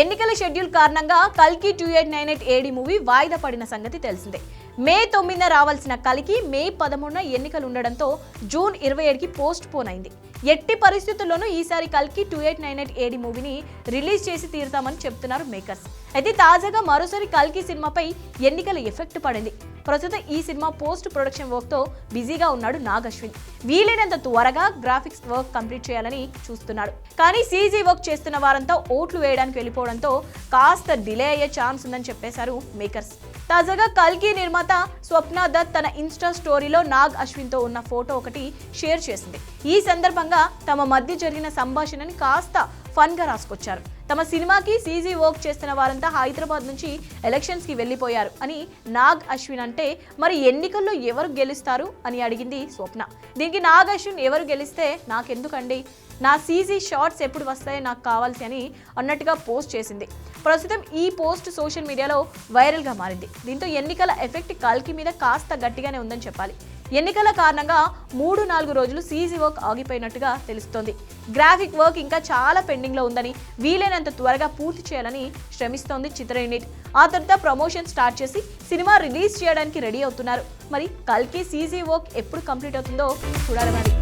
ఎన్నికల షెడ్యూల్ కారణంగా కల్కి two eight nine eight AD movie వాయిదా పడిన సంగతి తెలిసిందే. మే తొమ్మిదిన రావాల్సిన కలికి మే పదమూడున ఎన్నికలు ఉండడంతో జూన్ ఇరవై ఏడుకి పోస్ట్ పోన్ అయింది. ఎట్టి పరిస్థితుల్లోనూ ఈసారి కల్కి two eight nine eight AD మూవీని రిలీజ్ చేసి తీరుతామని చెప్తున్నారు మేకర్స్. అయితే తాజాగా మరోసారి కల్కి సినిమాపై ఎన్నికల ఎఫెక్ట్ పడింది. ప్రస్తుతం ఈ సినిమా పోస్ట్ ప్రొడక్షన్ వర్క్తో బిజీగా ఉన్నాడు నాగ్ అశ్విన్ వీలైనంత త్వరగా గ్రాఫిక్స్ వర్క్ కంప్లీట్ చేయాలని చూస్తున్నాడు. కానీ సీజీ వర్క్ చేస్తున్న వారంతా ఓట్లు వేయడానికి వెళ్ళిపోవడంతో కాస్త డిలే అయ్యే ఛాన్స్ ఉందని చెప్పేశారు మేకర్స్. తాజాగా కల్కి నిర్మాత స్వప్న దత్ తన ఇన్స్టా స్టోరీలో నాగ్ అశ్విన్తో ఉన్న ఫోటో ఒకటి షేర్ చేసింది. ఈ సందర్భంగా తమ మధ్య జరిగిన సంభాషణని కాస్త ఫన్గా రాసుకొచ్చారు. తమ సినిమాకి సీజీ వర్క్ చేస్తున్న వారంతా హైదరాబాద్ నుంచి ఎలక్షన్స్కి వెళ్ళిపోయారు అని నాగ్ అశ్విన్ అంటే మరి ఎన్నికల్లో ఎవరు గెలుస్తారు? అని అడిగింది స్వప్న. దీనికి నాగ్ అశ్విన్ ఎవరు గెలిస్తే నాకెందుకండి? నా సీజీ షార్ట్స్ ఎప్పుడు వస్తాయో నాకు కావాల్సి అని అన్నట్టుగా పోస్ట్ చేసింది. ప్రస్తుతం ఈ పోస్ట్ సోషల్ మీడియాలో వైరల్గా మారింది. దీంతో ఎన్నికల ఎఫెక్ట్ కల్కి మీద కాస్త గట్టిగానే ఉందని చెప్పాలి. ఎన్నికల కారణంగా మూడు నాలుగు రోజులు సీజీ వర్క్ ఆగిపోయినట్టుగా తెలుస్తోంది. గ్రాఫిక్ వర్క్ ఇంకా చాలా పెండింగ్లో ఉందని వీలైనంత త్వరగా పూర్తి చేయాలని శ్రమిస్తోంది చిత్ర యూనిట్. ఆ తర్వాత ప్రమోషన్ స్టార్ట్ చేసి సినిమా రిలీజ్ చేయడానికి రెడీ అవుతున్నారు. మరి కల్కి సీజీ వర్క్ ఎప్పుడు కంప్లీట్ అవుతుందో చూడాలి మరి.